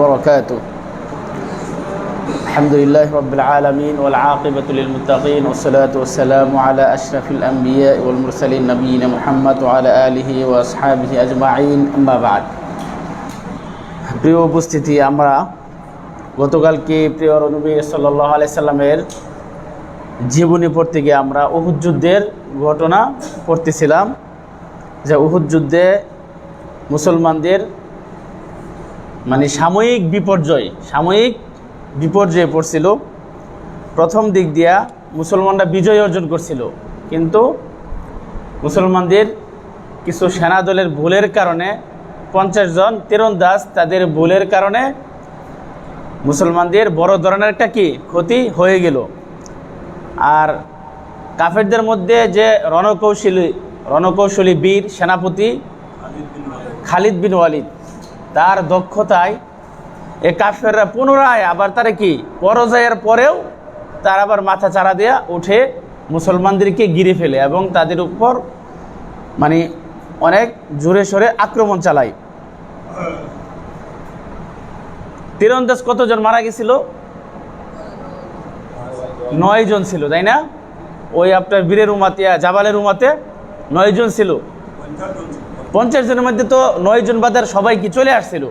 وبركاته الحمد لله رب العالمين والعاقبة للمتقين والصلاة والسلام على أشرف الأنبياء والمرسلين نبينا محمد وعلى آله وأصحابه أجمعين أما بعد প্রিয় উপস্থিতি আমরা গতকালকে প্রিয় নবী সাল্লাহ আলাইসাল্লামের জীবনী পড়তে গিয়ে আমরা উহুদ যুদ্ধের ঘটনা পড়তেছিলাম যে উহুদ যুদ্ধে মুসলমানদের মানে সাময়িক বিপর্যয়, সাময়িক বিপর্যয়ে পড়ছিল। প্রথম দিক দিয়া মুসলমানরা বিজয় অর্জন করছিল। কিন্তু মুসলমানদের কিছু সেনা দলের ভুলের কারণে পঞ্চাশ জন তীরন্দাজ তাদের ভুলের কারণে মুসলমানদের বড় ধরনের একটা কি ক্ষতি হয়ে গেল। আর কাফেরদের মধ্যে যে রণকৌশলী রণকৌশলী বীর সেনাপতি খালিদ বিন ওয়ালিদ তার দক্ষতায় এ কাফেররা পুনরায় আবার তারা কি? পরাজয়ের পরেও তার আবার মাথা চারা দেয়া উঠে মুসলমানদেরকে গিরে ফেলে এবং তাদের উপর মানে অনেক জোরে সোরে আক্রমণ চালায়। তীরন্দাজ কতজন মারা গেছিল? নয় জন ছিল, তাই না? ওই আপনার বীরের উমাতে জাবালের উমাতে নয় জন ছিল। পঞ্চাশ জনের মধ্যে তো নয় জন বাদার সবাই কি চলে আসছিল।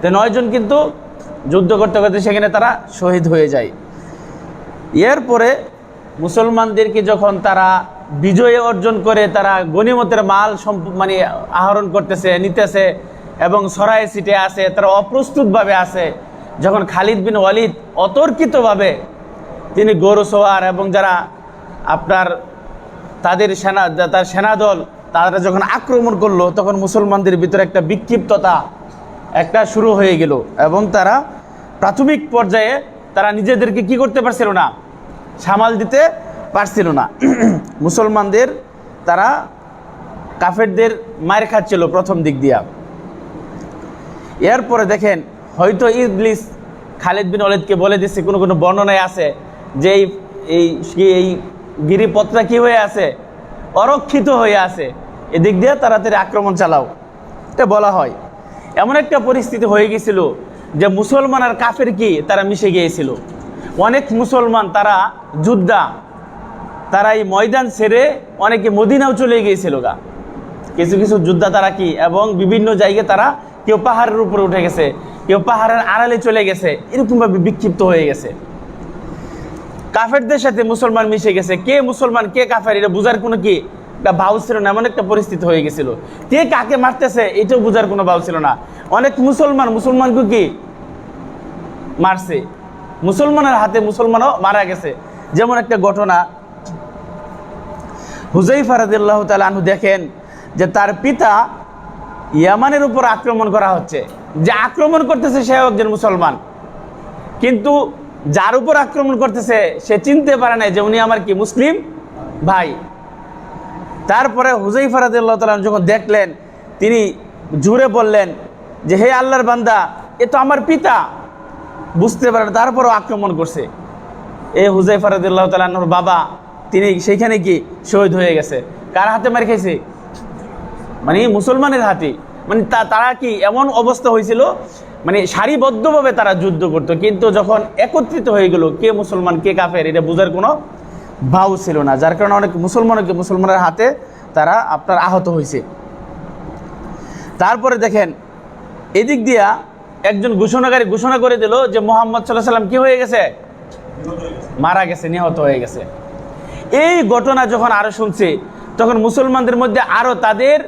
তো নয় জন কিন্তু যুদ্ধ করতে করতে সেখানে তারা শহীদ হয়ে যায়। এরপরে মুসলমানদেরকে যখন তারা বিজয় অর্জন করে, তারা গণিমতের মাল মানে আহরণ করতেছে, নিতেছে এবং সরাই সিটে আসে তারা অপ্রস্তুতভাবে আসে যখন খালিদ বিন ওয়ালিদ অতর্কিতভাবে তিনি গৌরসোয়ার এবং যারা আপনার তাদের সেনা, তার সেনাদল তারা যখন আক্রমণ করল, তখন মুসলমানদের ভিতরে একটা বিক্ষিপ্ততা একটা শুরু হয়ে গেল এবং তারা প্রাথমিক পর্যায়ে তারা নিজেদেরকে কি করতে পারছিল না? সামাল দিতে পারছিল না। মুসলমানদের তারা কাফেরদের মায়ের খাচ্ছিল প্রথম দিক দিয়া। এরপরে দেখেন, হয়তো ইবলিস খালিদ বিন ওলেদকে বলে দিচ্ছে কোনো কোনো বর্ণনায় আছে যে এই এই গিরিপথটা কি হয়ে আছে? অরক্ষিত হয়ে আছে। এদিক দিয়ে তাড়াতাড়ি আক্রমণ চালাও। এটা বলা হয়। এমন একটা পরিস্থিতি হয়ে গেছিল যে মুসলমান আর কাফের কি, তারা মিশে গিয়েছিল। অনেক মুসলমান, তারা যোদ্ধা, তারা এই ময়দান ছেড়ে অনেকে মদিনাও চলে গিয়েছিল গা। কিছু কিছু যোদ্ধা তারা কি, এবং বিভিন্ন জায়গায় তারা কেউ পাহাড়ের উপরে উঠে গেছে, কেউ পাহাড়ের আড়ালে চলে গেছে, এরকমভাবে বিক্ষিপ্ত হয়ে গেছে। কাফেরদের সাথে মুসলমান মিশে গেছে। কে মুসলমান, কে কাফের, এটা বোঝার কোনো কি? ভাও ছিল না, এমন একটা পরিস্থিতি হয়ে গেছিল। কে কাকে মারতেছে, এটাও বোঝার কোনো ভাও ছিল না। অনেক মুসলমান মুসলমানকে কি? মারছে। মুসলমানের হাতে মুসলমানও মারা গেছে। যেমন একটা ঘটনা হুজাই ফারাদিল্লাহ তালা দেখেন যে তার পিতা ইয়ামানের উপর আক্রমণ করা হচ্ছে। যে আক্রমণ করতেছে সেও একজন মুসলমান। কিন্তু যার উপর আক্রমণ করতেছে, সে চিনতে পারে না যে উনি আমার কি, মুসলিম? ভাই। তারপরে হুজাই ফারাদুল্লাহ তালাম যখন দেখলেন, তিনি জুড়ে বললেন যে, হে আল্লাহর বান্দা, এ তো আমার পিতা। বুঝতে পারে, তারপরও আক্রমণ করছে। এ হুজাই ফারাদুল্লাহ তালাহর বাবা, তিনি সেইখানে কি, শহীদ হয়ে গেছে। কার হাতে মার খেয়েছে? মানে মুসলমানের হাতে। মানে তারা কি এমন অবস্থা হয়েছিল মানে সারিবদ্ধভাবে তারা যুদ্ধ করতো, কিন্তু যখন একত্রিত হয়ে গেল কে মুসলমান, কে কাফের, এটা বোঝার কোনো ভাও ছিল না, যার কারণে অনেক মুসলমানকে মুসলমানের হাতে তারা আপনার আহত হয়েছে। তারপরে দেখেন, এদিক দিয়া একজন ঘোষণাকারী ঘোষণা করে দিল যে মোহাম্মদ সাল্লাহ সাল্লাম কি হয়ে গেছে? মারা গেছে, নিহত হয়ে গেছে। এই ঘটনা যখন আরও শুনছে, তখন মুসলমানদের মধ্যে আরও তাদের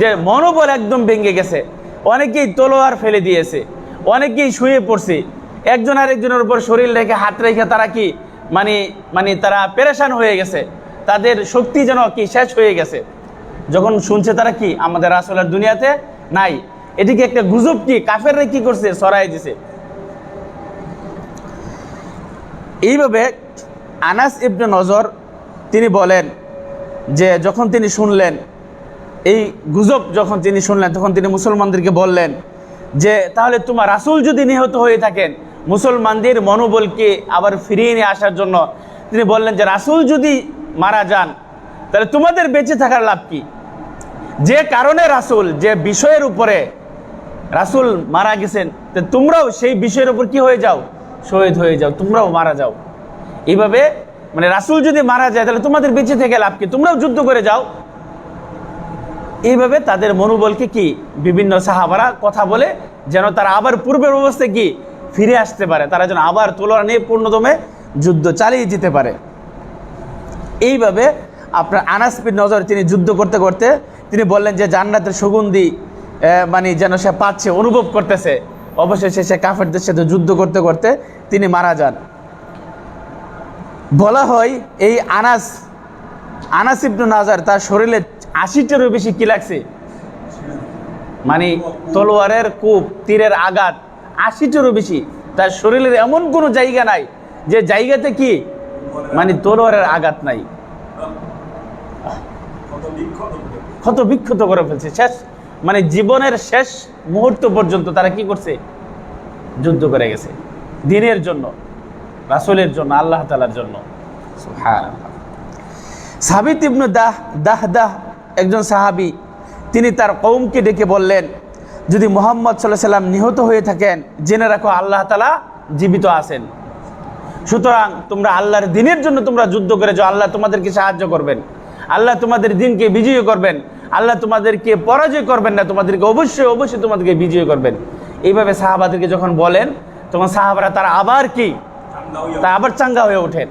যে মনোবল একদম ভেঙে গেছে। অনেকেই তলোয়ার ফেলে দিয়েছে, অনেকেই শুয়ে পড়ছে। একজন আরেকজনের উপর শরীর রেখে হাত রেখে তারা কি মানে মানে তারা পেরেশান হয়ে গেছে? তাদের শক্তি যেন কি শেষ হয়ে গেছে? যখন শুনছে তারা কি, আমাদের আসলের দুনিয়াতে নাই। এটিকে একটা গুজব কি, কাফেররা কি করছে? সরাই দিছে। এইভাবে আনাস ইবনে নজর তিনি বলেন যে, যখন তিনি শুনলেন এই গুজব যখন তিনি শুনলেন, তখন তিনি মুসলমানদেরকে বললেন যে, তাহলে তোমার রাসূল যদি নিহত হয়ে থাকেন, মুসলমানদের মনোবলকে আবার ফিরিয়ে নিয়ে আসার জন্য তিনি বললেন যে, রাসূল যদি মারা যান, তাহলে তোমাদের বেঁচে থাকার লাভ কি? যে কারণে রাসুল, যে বিষয়ের উপরে রাসূল মারা গেছেন তোমরাও সেই বিষয়ের উপর কি হয়ে যাও? শহীদ হয়ে যাও, তোমরাও মারা যাও। এইভাবে মানে রাসূল যদি মারা যায়, তাহলে তোমাদের বেঁচে থেকে লাভ কি? তোমরাও যুদ্ধ করে যাও এইভাবে তাদের মনোবলকে কি বিভিন্ন সাহাবারা কথা বলে যেন তারা আবার পূর্বের অবস্থায় কি ফিরে আসতে পারে? তারা যেন আবার তোলার নিয়ে পূর্ণদমে যুদ্ধ চালিয়ে যেতে পারে। এইভাবে আপনার আনাসপির নজর তিনি যুদ্ধ করতে করতে তিনি বললেন যে জান্নাতের সুগন্ধি মানে যেন সে পাচ্ছে, অনুভব করতেছে। অবশেষে সে কাফেরদের সাথে যুদ্ধ করতে করতে তিনি মারা যান। বলা হয় এই আনাস আনাস নাজার তার শরীরে আশিটারও বেশি কি লাগছে? মানে তলোয়ারের কূপ, তীরের আঘাত, আশিটারও বেশি। তার শরীরের এমন কোনো জায়গা নাই যে জায়গাতে কি? মানে তলোয়ারের আঘাত নাই। ক্ষত বিক্ষত করে ফেলছে। শেষ মানে জীবনের শেষ মুহূর্ত পর্যন্ত তারা কি করছে? যুদ্ধ করে গেছে। দিনের জন্য, রাসূলের জন্য, আল্লাহ তালার জন্য। সাবিত ইবনু দাহ দাহ দাহ একজন সাহাবি, তিনি তার কৌমকে ডেকে বললেন, যদি মোহাম্মদ সাল্লাহ সাল্লাম নিহত হয়ে থাকেন, জেনে রাখো আল্লাহ তালা জীবিত আছেন। সুতরাং তোমরা আল্লাহর দিনের জন্য তোমরা যুদ্ধ করে যাও, আল্লাহ তোমাদেরকে সাহায্য করবেন। আল্লাহ তোমাদের দিনকে বিজয় করবেন, আল্লাহ তোমাদেরকে পরাজয় করবেন না, তোমাদেরকে অবশ্যই অবশ্যই তোমাদেরকে বিজয় করবেন। এইভাবে সাহাবাদেরকে যখন বলেন, তখন সাহাবারা তারা আবার কি? তা আবার চাঙ্গা হয়ে ওঠেন।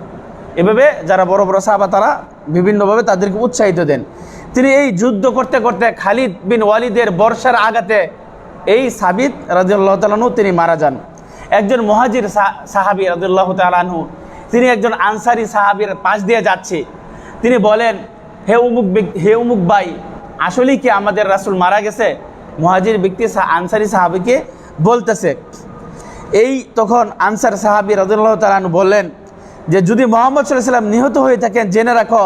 এভাবে যারা বড় বড় সাহাবা, তারা বিভিন্নভাবে তাদেরকে উৎসাহিত দেন। তিনি এই যুদ্ধ করতে করতে খালিদ বিন ওয়ালিদের বর্ষার আঘাতে এই সাবিত রাজিউল্লাহ তালানু তিনি মারা যান। একজন মহাজির সাহাবি রাজিউল্লাহ তালানহু তিনি একজন আনসারি সাহাবির পাশ দিয়ে যাচ্ছে। তিনি বলেন, হে উমুক হে উমুক ভাই, আসলেই কি আমাদের রাসূল মারা গেছে? মহাজির ব্যক্তি আনসারি সাহাবিকে বলতেছে। এই তখন আনসার সাহাবি রাজুল্লাহ তালান বললেন যে, যদি মোহাম্মদ সাল্লাহ সাল্লাম নিহত হয়ে থাকেন, জেনে রাখো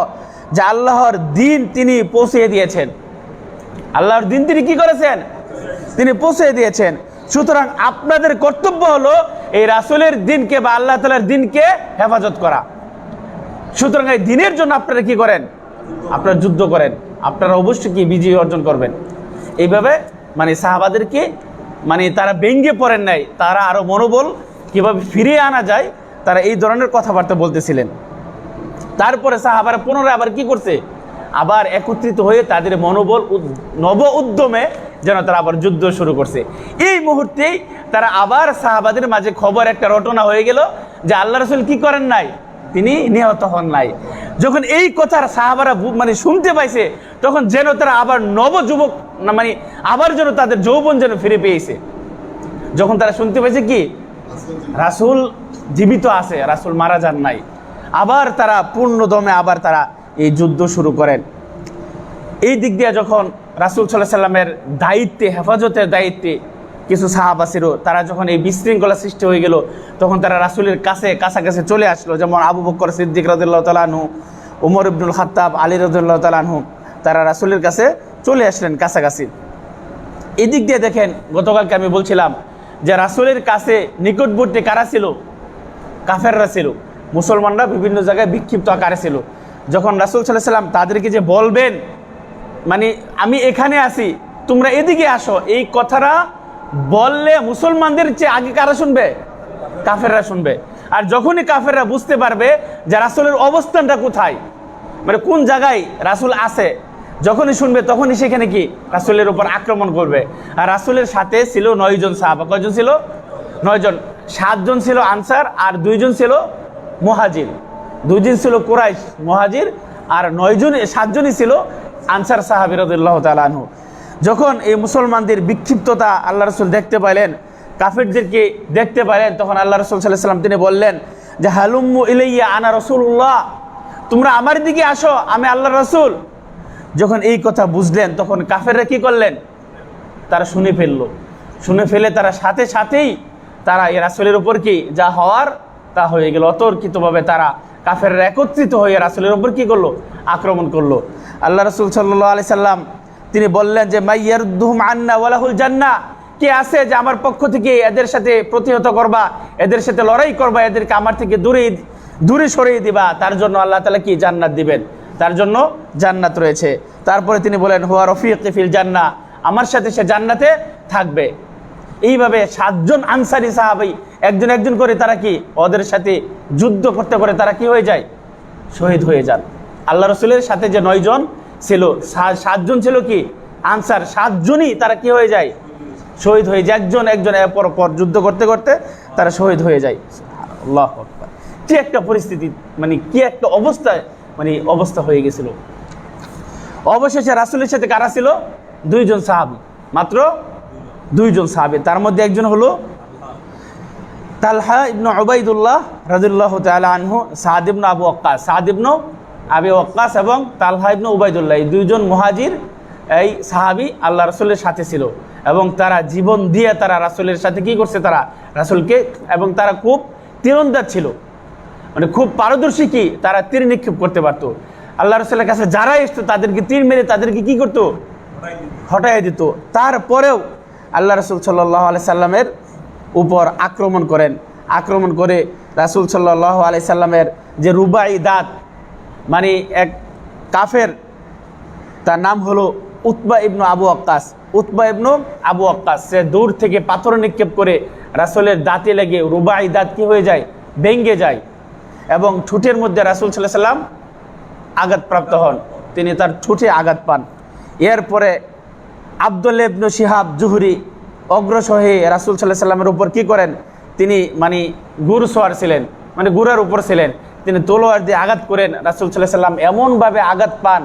যে আল্লাহর দিন তিনি পৌঁছিয়ে দিয়েছেন। আল্লাহর দিন তিনি কি করেছেন? তিনি পৌঁছে দিয়েছেন। সুতরাং আপনাদের কর্তব্য হলো এই রাসূলের দিনকে বা আল্লাহ তালার দিনকে হেফাজত করা। সুতরাং এই দিনের জন্য আপনারা কি করেন? আপনারা যুদ্ধ করেন। আপনারা অবশ্যই কি বিজয় অর্জন করবেন? এইভাবে মানে সাহাবাদেরকে মানে তারা ব্যঙ্গে পড়েন নাই, তারা আরও মনোবল কীভাবে ফিরিয়ে আনা যায়, তারা এই ধরনের কথাবার্তা বলতেছিলেন। তারপরে সাহাবারা পুনরায় আবার কি করছে? আবার একত্রিত হয়ে তাদের মনোবল নব উদ্যমে যেন তারা আবার যুদ্ধ শুরু করছে। এই মুহূর্তেই তারা আবার সাহাবাদের মাঝে খবর একটা রটনা হয়ে গেল যে আল্লাহ রসুল কি করেন নাই? তিনি নিহত হন নাই। যখন এই কথার সাহাবারা মানে শুনতে পাইছে, তখন যেন তারা আবার নব যুবক, না মানে আবার যেন তাদের যৌবন যেন ফিরে পেয়েছে। যখন তারা শুনতে পাইছে কি? রাসূল জীবিত আছে, রাসূল মারা যান নাই। আবার তারা পূর্ণ দমে আবার তারা এই যুদ্ধ শুরু করেন। এই দিক দিয়ে যখন রাসূল সাল্লাহ সাল্লামের দায়িত্বে, হেফাজতের দায়িত্বে কিছু সাহাবা ছিল, তারা যখন এই বিশৃঙ্খলা সৃষ্টি হয়ে গেল, তখন তারা রাসূলের কাছে কাছাকাছি চলে আসলো। যেমন আবু বক্কর সিদ্দিক রাদিল্লাহ তালানহু উমর ইবনুল খাত্তাব, আলী রাদিল্লাহ তালানহু তারা রাসূলের কাছে চলে আসলেন কাছাকাছি। এদিক দিয়ে দেখেন, গতকালকে আমি বলছিলাম যে রাসূলের কাছে নিকটবর্তী কারা ছিল? কাফেররা ছিল। মুসলমানরা বিভিন্ন জায়গায় বিক্ষিপ্ত আকারে ছিল। যখন রাসূল সাল্লাম তাদেরকে যে বলবেন মানে আমি এখানে আছি, তোমরা এদিকে আসো, এই কথাটা বললে মুসলমানদের চেয়ে আগে কারা শুনবে? কাফেররা শুনবে। আর যখনই কাফেররা বুঝতে পারবে যে রাসুলের অবস্থানটা কোথায় মানে কোন জায়গায় রাসূল আছে, যখনই শুনবে তখনই সেখানে কি? রাসূলের উপর আক্রমণ করবে। আর রাসূলের সাথে ছিল নয়জন সাহাবা। কয়জন ছিল? নয়জন। সাতজন ছিল আনসার আর দুইজন ছিল মুহাজির। দুইজন ছিল কুরাইশ মুহাজির আর নয়জন, সাতজনই ছিল আনসার সাহাবি রদুল্লাহ তালানহু যখন এই মুসলমানদের বিক্ষিপ্ততা আল্লাহ রসুল দেখতে পাইলেন, কাফেরদেরকে দেখতে পাইলেন, তখন আল্লাহ রসুল সাল্লাহ সাল্লাম তিনি বললেন, যে হালুম্মু ইলাইয়া আনা রসুল্লাহ তোমরা আমার দিকে আসো, আমি আল্লাহ রসুল। যখন এই কথা বুঝলেন, তখন কাফেররা কি করলেন? তারা শুনে ফেলল। শুনে ফেলে তারা সাথে সাথেই তারা এই রাসুলের উপর কি, যা হওয়ার তা হয়ে গেল, অতর্কিতভাবে তারা কাফেররা একত্রিত হয়ে রাসুলের ওপর কী করল? আক্রমণ করল। আল্লাহ রসুল সাল্লাহ আলি সাল্লাম তিনি বললেন যে মাইয়ারুদ্দুম আন্না ওয়ালাহুল জান্না কে আছে যে আমার পক্ষ থেকে এদের সাথে প্রতিহত করবা, এদের সাথে লড়াই করবা, এদেরকে আমার থেকে দূরে দূরে সরিয়ে দিবা? তার জন্য আল্লাহ তালা কি জান্নাত দিবেন? তার জন্য জান্নাত রয়েছে। তারপরে তিনি বলেন, হুয়া রফিক ফিল জান্না আমার সাথে সে জান্নাতে থাকবে। এইভাবে সাতজন আনসারি সাহাবি একজন একজন করে তারা কি? ওদের সাথে যুদ্ধ করতে করে তারা কি হয়ে যায়? শহীদ হয়ে যান। আল্লাহ রসুলের সাথে যে নয়জন ছিল সাতজন ছিল কি? আনসার সাতজনই তারা কি হয়ে যায়? শহীদ হয়ে যায়। একজন একজন পর পর যুদ্ধ করতে করতে তারা শহীদ হয়ে যায়। আল্লাহ। কি একটা পরিস্থিতি মানে কি একটা অবস্থায় মানে অবস্থা হয়ে গেছিল। অবশেষে রাসুলের সাথে কারা ছিল? দুইজন সাহাবি। মাত্র দুইজন সাহাবি। তার মধ্যে একজন হলো তালহা ইবনু উবাইদুল্লাহ রাজুল্লাহ তালা আনহু, সাদ ইবনু আবু ওয়াক্কাস। সাদ আবি ওয়াক্কাস এবং তালহা ইবনু উবাইদুল্লাহ। এই দুইজন মুহাজির, এই সাহাবি আল্লাহ রসুলের সাথে ছিল এবং তারা জীবন দিয়ে তারা রাসুলের সাথে কি করছে তারা? রাসুলকে এবং তারা খুব তীরন্দাজ ছিল। মানে খুব পারদর্শী কি? তারা তীর নিক্ষেপ করতে পারতো। আল্লাহ রসুলের কাছে যারা এসতো তাদেরকে তীর মেরে তাদেরকে কি করতো? হটাই দিত। তারপরেও আল্লাহ রসুল সাল্লাহ আলি সাল্লামের উপর আক্রমণ করেন। আক্রমণ করে রাসুল সাল্লাহ আলি সাল্লামের যে রুবাই দাঁত মানে এক কাফের, তার নাম হলো উতবা ইবনু আবু আক্কাস। উতবা ইবনু আবু আক্কাস, সে দূর থেকে পাথর নিক্ষেপ করে রাসুলের দাঁতে লেগে রুবাই দাঁত কী হয়ে যায়? ভেঙ্গে যায়। এবং ঠুটের মধ্যে রাসুল সাল্লাহ সাল্লাম আঘাতপ্রাপ্ত হন। তিনি তার ঠুটে আঘাত পান। এরপরে আবদুল ইবনু শিহাব জুহরি অগ্রসর হয়ে রাসুল সাল্লাহ সাল্লামের উপর কি করেন? তিনি মানে গুর সোয়ার ছিলেন মানে গুড়ার উপর ছিলেন। তিনি তলোয়ার দিয়ে আঘাত করেন রাসুল সাল্লাহ সাল্লাম এমনভাবে আঘাত পান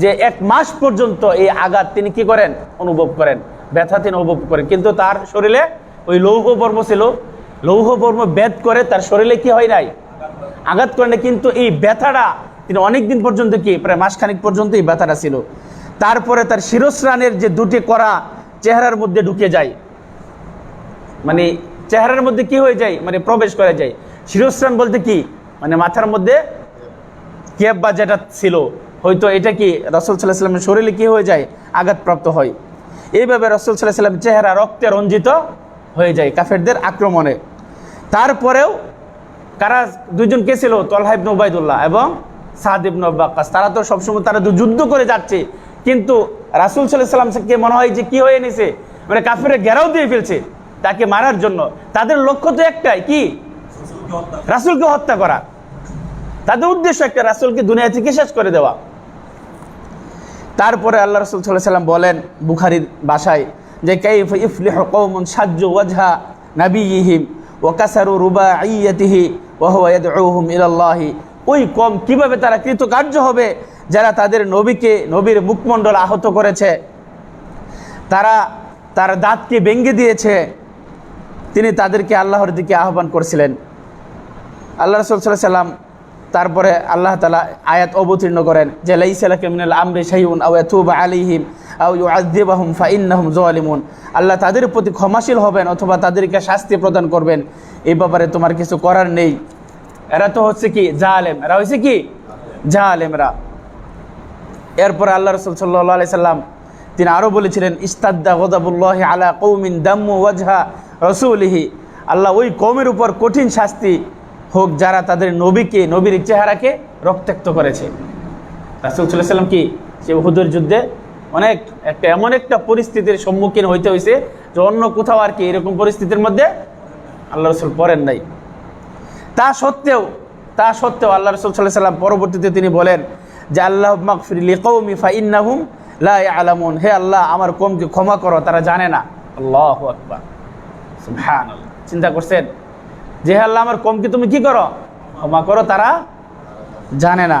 যে এক মাস পর্যন্ত এই আঘাত তিনি কি করেন? অনুভব করেন ব্যথা তিনি অনুভব করেন। কিন্তু তার শরীরে ওই লৌহ বর্ম ছিল। লৌহ বর্ম ব্যাধ করে তার শরীরে কি হয় নাই? আঘাত করেন না, কিন্তু এই ব্যথাটা তিনি অনেক দিন পর্যন্ত কি প্রায় মাসখানিক পর্যন্ত এই ব্যথাটা ছিল। তারপরে তার শিরস্রানের যে দুটি করা চেহারার মধ্যে ঢুকে যায়। মানে চেহারার মধ্যে কি হয়ে যায়? মানে প্রবেশ করা যায়। শিরস্রান বলতে কি? মানে মাথার মধ্যে ক্যাব বা যেটা ছিল, হয়তো এটা কি রসুল সাল্লাহ সাল্লামের শরীরে কি হয়ে যায়? আঘাতপ্রাপ্ত হয়। এইভাবে রসুল সাল্লাহ সাল্লাম চেহারা রক্তে রঞ্জিত হয়ে যায় কাফেরদের আক্রমণে। তারপরেও কারা, দুইজন কে ছিল? তলহা ইবনে এবং সাদ ইবনে তারা তো সবসময়, তারা তো যুদ্ধ করে যাচ্ছে। কিন্তু রাসুল সাল্লামকে মনে হয় যে কি হয়ে নিছে মানে কাফেরে ঘেরাও দিয়ে ফেলছে তাকে মারার জন্য। তাদের লক্ষ্য তো একটাই, কি? রাসুলকে হত্যা করা। তাদের উদ্দেশ্য একটা, রাসুলকে দুনিয়া থেকে শেষ করে দেওয়া। তারপরে আল্লাহ রসুল সাল্লাম বলেন বুখারির বাসায় যে, কাইফ ইফলিহ কৌমুন সাজ্জু ওয়াজহা ওয়াকাসারু রুবা আইয়াতিহি ওয়াহুয়া ইলাল্লাহি ওই কম কীভাবে তারা কৃতকার্য হবে যারা তাদের নবীকে, নবীর মুখমণ্ডল আহত করেছে? তারা তার দাঁতকে ভেঙ্গে দিয়েছে। তিনি তাদেরকে আল্লাহর দিকে আহ্বান করছিলেন। আল্লাহ রসুল সাল্লাম তারপরে আল্লাহ তালা আয়াত অবতীর্ণ করেন যে লাইসালাকে মিনাল আমরি শাহিউন আউ ইয়াতুবা আলাইহিম আউ ইউআযযিবাহুম ফাইন্নাহুম যালিমুন। আল্লাহ তাদের প্রতি ক্ষমাশীল হবেন অথবা তাদেরকে শাস্তি প্রদান করবেন। এই ব্যাপারে তোমার কিছু করার নেই। এরা তো হচ্ছে কি জালেম। এরা হয়েছে কি? জালেমরা। এরপরে আল্লাহ রসুল সাল্লাহ সাল্লাম তিনি আরও বলেছিলেন, ইস্তাদ্দা গদাবুল্লাহ আলা কৌমিন দাম্মু ওয়াজহা রসুলিহি। আল্লাহ ওই কৌমের উপর কঠিন শাস্তি হোক যারা তাদের নবীকে, নবীর চেহারাকে রক্তাক্ত করেছে। রাসুল সাল্লাম কি? সে উহুদের যুদ্ধে অনেক, একটা এমন একটা পরিস্থিতির সম্মুখীন হইতে হয়েছে যে অন্য কোথাও আর কি এরকম পরিস্থিতির মধ্যে আল্লাহ রসুল পড়েন নাই। তা সত্ত্বেও তা সত্ত্বেও আল্লাহ রসুল সাল্লাহ সাল্লাম পরবর্তীতে তিনি বলেন যে, আল্লাহ মাকফিরি কৌমি ফাইন্নাহুম লা আলামুন হে আল্লাহ, আমার কমকে ক্ষমা করো, তারা জানে না। আল্লাহ আকবার। সুবহানাল্লাহ। চিন্তা করছেন? যে হে আল্লাহ, আমার কমকে তুমি কি করো? ক্ষমা করো, তারা জানে না।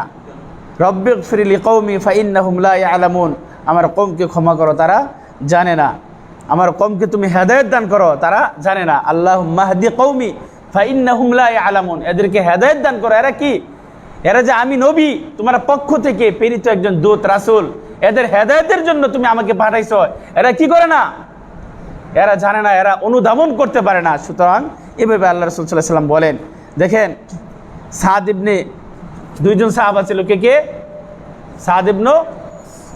রব্বিক ফিরিলি কৌমি ফাইন্নাহুম লা আলামুন আমার কমকে ক্ষমা করো, তারা জানে না। আমার কমকে তুমি হেদায়ত দান করো, তারা জানে না। আল্লাহ মাহদি কৌমি ফাইন্নাহুম লা আলামুন এদেরকে হেদায়ত দান করো। এরা কি? এরা যে আমি নবী, তোমার পক্ষ থেকে প্রেরিত একজন দূত, রাসূল। এদের হেদায়তের জন্য তুমি আমাকে পাঠাইছো। এরা কি করে না? এরা জানে না, এরা অনুধাবন করতে পারে না। সুতরাং এভাবে আল্লাহ রসুল সাল্লাহ সাল্লাম বলেন। দেখেন, সাদ ইবনে দুইজন সাহাবা ছিল। কে কে? সাদ ইবনু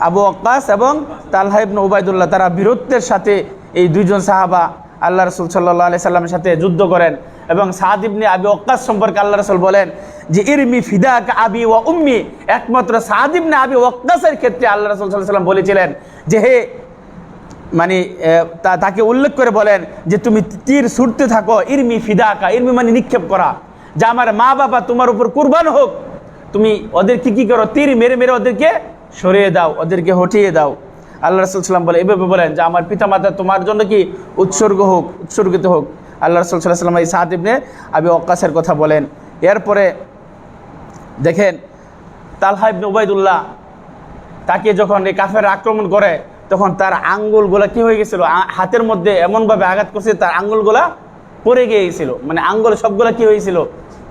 আবু আক্কাস এবং তালহা ইবনু উবাইদুল্লাহ। তারা বীরত্বের সাথে এই দুইজন সাহাবা আল্লাহ রসুল সাল্লাহ আলি সাল্লামের সাথে যুদ্ধ করেন। এবং সাদ ইবনে আবি ওক্কাস সম্পর্কে আল্লাহ রসুল বলেন যে, ইরমি ফিদাক আবি ওয়া উম্মি। একমাত্র সাদ ইবনে আবি ওক্কাসের ক্ষেত্রে আল্লাহ রসুল সাল্লাম বলেছিলেন যে, হে মানে তাকে উল্লেখ করে বলেন যে, তুমি তীর ছুটতে থাকো, ইরমি ফিদাকা। ইরমি মানে নিক্ষেপ করা। যে আমার মা বাবা তোমার উপর কুরবান হোক, তুমি ওদেরকে কি করো? তীর মেরে মেরে ওদেরকে সরিয়ে দাও, ওদেরকে হটিয়ে দাও। আল্লাহ রসুল সাল্লাম বলে, এভাবে বলেন যে, আমার পিতামাতা তোমার জন্য কি উৎসর্গ হোক, উৎসর্গিত হোক? আল্লাহ রসুল সাল্লাহ সাল্লাম এই সাহাদ ইবনে আবি অক্কাসের কথা বলেন। এরপরে দেখেন, তালহা ইবনে উবাইদুল্লাহ তাকে যখন এই কাফের আক্রমণ করে, তখন তার আঙ্গুলগুলা কি হয়ে গেছিল? হাতের মধ্যে এমনভাবে আঘাত করছে, তার আঙ্গুলগুলা পড়ে গিয়েছিল। মানে আঙ্গুল সবগুলা কি হয়েছিল?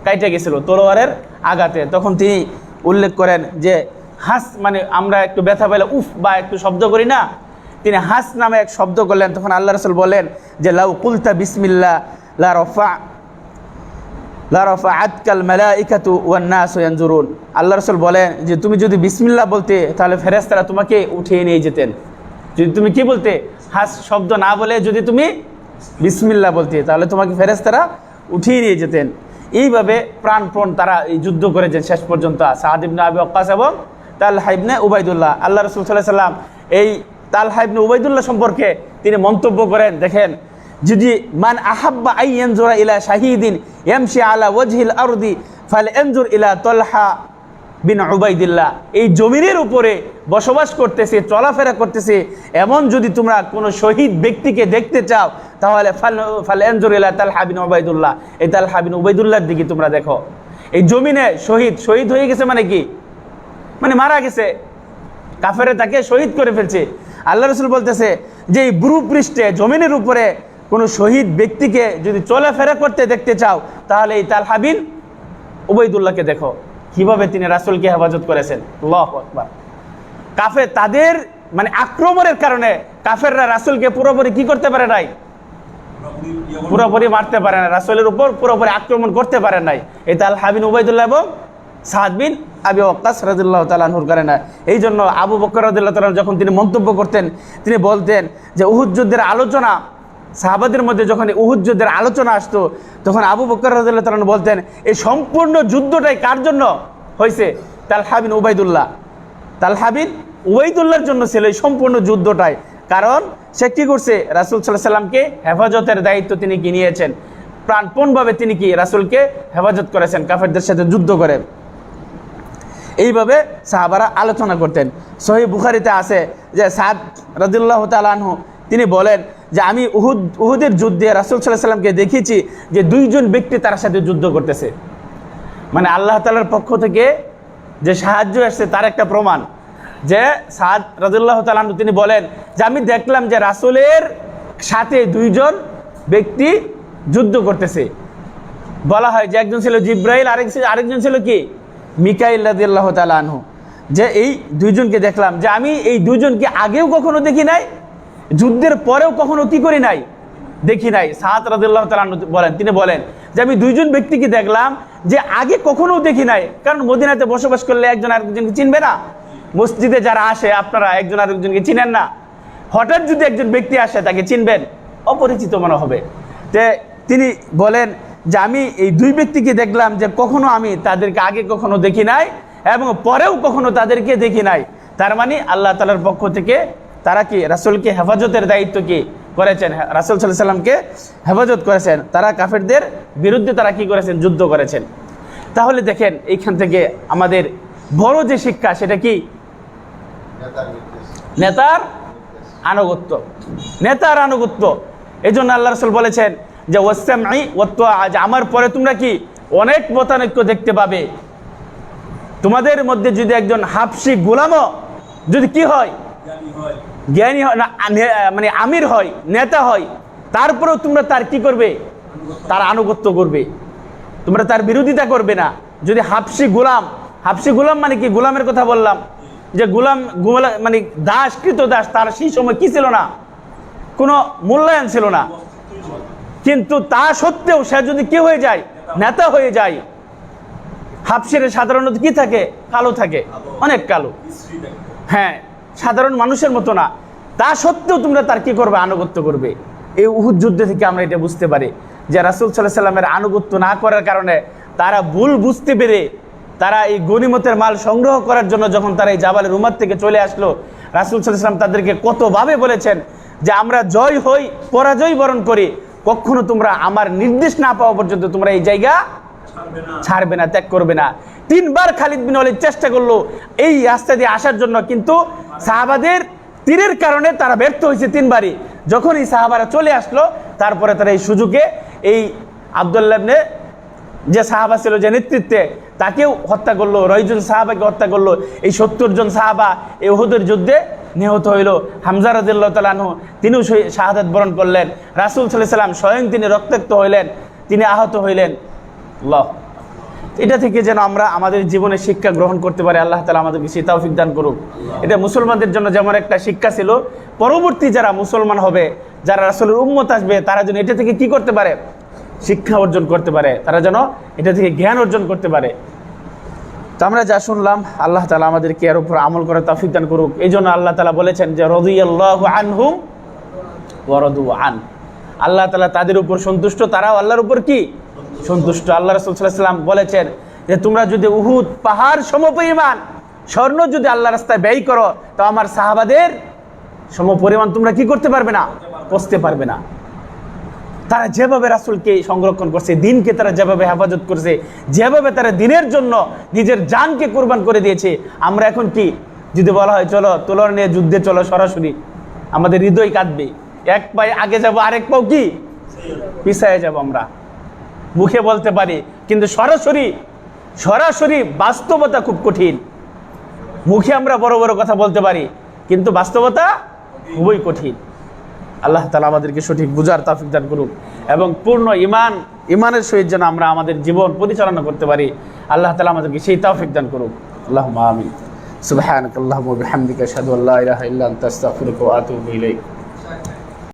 কাইটে গেছিল তলোয়ারের আঘাতে। তখন তিনি উল্লেখ করেন যে, হাস মানে আমরা একটু ব্যথা পেলে উফ বা একটু শব্দ করি না তিনি হাস নামে এক শব্দ করলেন। তখন আল্লাহ রসুল বলেন যে, লাউ কুলতা বিসমিল্লা, লা রফা আতকাল মালাইকাতু ওয়ান নাস ইয়ানজুরুন। আল্লাহ রাসূল বলেন যে, তুমি যদি বিসমিল্লাহ বলতে, তাহলে ফেরেশতারা তোমাকে উঠিয়ে নিয়ে যেতেন। যদি তুমি কি বলতে, হাস শব্দ না বলে যদি তুমি বিসমিল্লাহ বলতে, তাহলে তোমাকে ফেরেশতারা উঠিয়ে নিয়ে যেতেন। এইভাবে প্রাণপণ তারা এই যুদ্ধ করেছেন শেষ পর্যন্ত। সাহাদ ইবনে আবি ওয়াক্কাস এবং তাল হাইবনে উবাইদুল্লাহ। আল্লাহ রসুল সাল্লাহ সাল্লাম এই তাল হাইবনে উবাইদুল্লাহ সম্পর্কে তিনি মন্তব্য করেন, দেখেন, যদি মান আহাব্বা আই ইয়ানজুরা ইলা শাহিদিন ইয়ামশি আলা ওয়াজহিল আরদি ফাল ইয়ানজুর ইলা তলহা বিন উবাইদিল্লাহ। এই জমিনের উপরে বসবাস করতেছে, চলাফেরা করতেছে, এমন যদি তোমরা কোনো শহীদ ব্যক্তিকে দেখতে চাও, তাহলে ফাল ফাল ইয়ানজুর ইলা তালহা বিন উবাইদুল্লাহ। এই তালহা বিন উবাইদুল্লাহর দিকে তোমরা দেখো। এই জমিনে শহীদ শহীদ হয়ে গেছে মানে কি? মানে মারা গেছে। কাফেরে তাকে শহীদ করে ফেলছে। আল্লাহ রসুল বলতেছে যে এই ভূপৃষ্ঠে জমিনের উপরে কোনো শহীদ ব্যক্তিকে যদি চলাফেরা করতে দেখতে চাও, তাহলে এই তাল হাবিন উবৈদুল্লাহকে দেখো। কীভাবে তিনি রাসুলকে হেফাজত করেছেন? আল্লাহু আকবার। কাফে তাদের মানে আক্রমণের কারণে কাফেররা রাসুলকে পুরোপুরি কি করতে পারে নাই? পুরোপুরি মারতে পারে না, রাসুলের উপর পুরোপুরি আক্রমণ করতে পারে নাই। এটা আল হাবিন উবাইদুল্লাহ এবং সাদ আবি ওকাস রাজুল্লাহ তালাহুর করে না এই জন্য আবু বকর রাজুল্লাহ যখন তিনি মন্তব্য করতেন, তিনি বলতেন যে উহুদ যুদ্ধের আলোচনা, সাহাবাদের মধ্যে যখন উহুদ যুদ্ধের আলোচনা আসতো, তখন আবু বকর রাজুল্লাহ তালাহ বলতেন, এই সম্পূর্ণ যুদ্ধটাই কার জন্য হয়েছে? তাল হাবিন উবাইদুল্লাহ। তালহাবিন উবাইদুল্লাহর জন্য ছিল এই সম্পূর্ণ যুদ্ধটাই। কারণ সে কি করছে? রাসুল সাল্লাহ সাল্লামকে হেফাজতের দায়িত্ব তিনি কি নিয়েছেন প্রাণপণভাবে তিনি কি? রাসুলকে হেফাজত করেছেন, কাফেরদের সাথে যুদ্ধ করে। এইভাবে সাহাবারা আলোচনা করতেন। সহি বুখারিতে আছে যে সাদ রাজুল্লাহ তালানহু তিনি বলেন যে আমি উহুদ, উহুদের যুদ্ধে রাসুল সাল্লাহ সাল্লামকে দেখেছি যে দুইজন ব্যক্তি তার সাথে যুদ্ধ করতেছে। মানে আল্লাহ তালার পক্ষ থেকে যে সাহায্য আসছে তার একটা প্রমাণ। যে সাদ রাজুল্লাহ তালানু তিনি বলেন যে আমি দেখলাম যে রাসুলের সাথে দুইজন ব্যক্তি যুদ্ধ করতেছে। বলা হয় যে একজন ছিল জিব্রাইল, আরেক আরেকজন ছিল কি? মিকাইল রাদিল্লাহ তালানহু যে এই দুইজনকে দেখলাম, যে আমি এই দুইজনকে আগেও কখনো দেখি নাই, যুদ্ধের পরেও কখনো কি করি নাই, দেখি নাই। সাহাত রাদিল্লাহ তালান বলেন, তিনি বলেন, যে আমি দুইজন ব্যক্তিকে দেখলাম, যে আগে কখনো দেখি নাই। কারণ মদিনাতে বসবাস করলে একজন আরেকজনকে চিনবে না। মসজিদে যারা আসে, আপনারা একজন আরেকজনকে চিনেন না। হঠাৎ যদি একজন ব্যক্তি আসে, তাকে চিনবেন, অপরিচিত মনে হবে। তে তিনি বলেন যে আমি এই দুই ব্যক্তিকে দেখলাম যে কখনো আমি তাদেরকে আগে কখনো দেখি নাই এবং পরেও কখনো তাদেরকে দেখি নাই। তার মানে আল্লাহ তালার পক্ষ থেকে তারা কি রাসুলকে হেফাজতের দায়িত্ব কি করেছেন? রাসুল সাল্লাহ সাল্লামকে হেফাজত করেছেন। তারা কাফেরদের বিরুদ্ধে তারা কি করেছেন? যুদ্ধ করেছেন। তাহলে দেখেন এইখান থেকে আমাদের বড় যে শিক্ষা সেটা কি? নেতার আনুগত্য। নেতার আনুগত্য। এই জন্য আল্লাহ রসুল বলেছেন যে ওসামাই ওত্ত আজ আমার পরে তোমরা কি অনেক মতানৈক্য দেখতে পাবে। তোমাদের মধ্যে যদি একজন হাফসি গোলামও যদি কি হয়? জ্ঞানী হয়, না মানে আমির হয়, নেতা হয়, তারপরেও তোমরা তার কি করবে? তার আনুগত্য করবে। তোমরা তার বিরোধিতা করবে না। যদি হাফসি গোলাম হাফসি গোলাম মানে কি? গোলামের কথা বললাম। যে গোলাম, গোলা মানে দাস কৃত দাস, তার সেই সময় কি ছিল না? কোনো মূল্যায়ন ছিল না। কিন্তু তা সত্ত্বেও সে যদি কি হয়ে যায়, নেতা হয়ে যায়, হাফসির সাধারণত কি থাকে? কালো থাকে। অনেক কালো। হ্যাঁ সাধারণ মানুষের মতো না। তা সত্ত্বেও তোমরা তার কি করবে? আনুগত্য করবে। এই উহুদ যুদ্ধ থেকে আমরা এটা বুঝতে পারি যে রাসুল সাল্লাহ সাল্লামের আনুগত্য না করার কারণে তারা ভুল বুঝতে পেরে তারা এই গনিমতের মাল সংগ্রহ করার জন্য যখন তারা এই জাবালের উমার থেকে চলে আসলো, রাসুল সাল্লাহ সাল্লাম তাদেরকে কতভাবে বলেছেন যে আমরা জয় হই, পরাজয় বরণ করি? কখনো তোমরা আমার নির্দেশ না পাওয়া পর্যন্ত তোমরা এই জায়গা ছাড়বে না। ত্যাগ করবে না। তিনবার খালিদ বিন ওয়ালিদ চেষ্টা করল এই রাস্তা দিয়ে আসার জন্য কিন্তু সাহাবাদের তীরের কারণে তারা ব্যর্থ হয়েছে তিনবারই। যখন এই সাহাবারা চলে আসলো তারপরে তারা এই সুযোগে এই আবদুল্লাবনে যে সাহাবা ছিল যে নেতৃত্বে তাকেও হত্যা করল রয়জন সাহাবাকে হত্যা করল। এই সত্তর জন সাহাবা এই ওহুদের যুদ্ধে নিহত হইল। হামজা তালানহ তিনিও শহী- শাহাদাত বরণ করলেন। রাসুল সাল্লাহ সাল্লাম স্বয়ং তিনি রক্তাক্ত হইলেন, তিনি আহত হইলেন। ল এটা থেকে যেন আমরা আমাদের জীবনে শিক্ষা গ্রহণ করতে পারি, আল্লাহ তালা আমাদেরকে তৌফিক দান করুক। এটা মুসলমানদের জন্য যেমন একটা শিক্ষা ছিল, পরবর্তী যারা মুসলমান হবে, যারা রাসুলের উম্মত আসবে, তারা যেন এটা থেকে কি করতে পারে? শিক্ষা অর্জন করতে পারে। তারা যেন এটা থেকে জ্ঞান অর্জন করতে পারে। তো আমরা যা শুনলাম, আল্লাহ তালা আমাদেরকে এর উপর আমল করে তৌফিক দান করুক। এই জন্য আল্লাহ তালা বলেছেন যে, রদুয়াল্লাহ আনহুম ওয়ারদু আন। আল্লাহ তালা তাদের উপর সন্তুষ্ট, তারাও আল্লাহর উপর কি? সন্তুষ্ট। আল্লাহ রসুলাম বলেছেন যে, তোমরা যদি উহুদ পাহাড় সমপরিমাণ স্বর্ণ যদি আল্লাহ রাস্তায় ব্যয় করো, তো আমার সাহাবাদের সমপরিমাণ তোমরা কি করতে পারবে না? পৌঁছতে পারবে না। তারা যেভাবে রাসুলকে সংরক্ষণ করছে, দিনকে তারা যেভাবে হেফাজত করছে, যেভাবে তারা দিনের জন্য নিজের জানকে কোরবান করে দিয়েছে, আমরা এখন কি? যদি বলা হয়, চলো তোলর নিয়ে যুদ্ধে চলো সরাসরি, আমাদের হৃদয় কাঁদবে। এক পায়ে আগে যাব, আরেক পাও কি? পিছায় যাব আমরা। মুখে বলতে পারি, কিন্তু সরাসরি সরাসরি বাস্তবতা খুব কঠিন। মুখে আমরা বড় বড় কথা বলতে পারি, কিন্তু বাস্তবতা খুবই কঠিন। আল্লাহ তালা আমাদেরকে সঠিক বুঝার তাফিক দান করুক। এবং পূর্ণ ইমান ইমানের সহিত যেন আমরা আমাদের জীবন পরিচালনা করতে পারি, আল্লাহ তালা আমাদেরকে সেই তাফিক দান করুক। আল্লাহ আমিন। সুবাহ আল্লাহ আল্লাহ বিহামদিকা আশহাদু আল্লা ইলাহা ইল্লা আস্তাগফিরুকা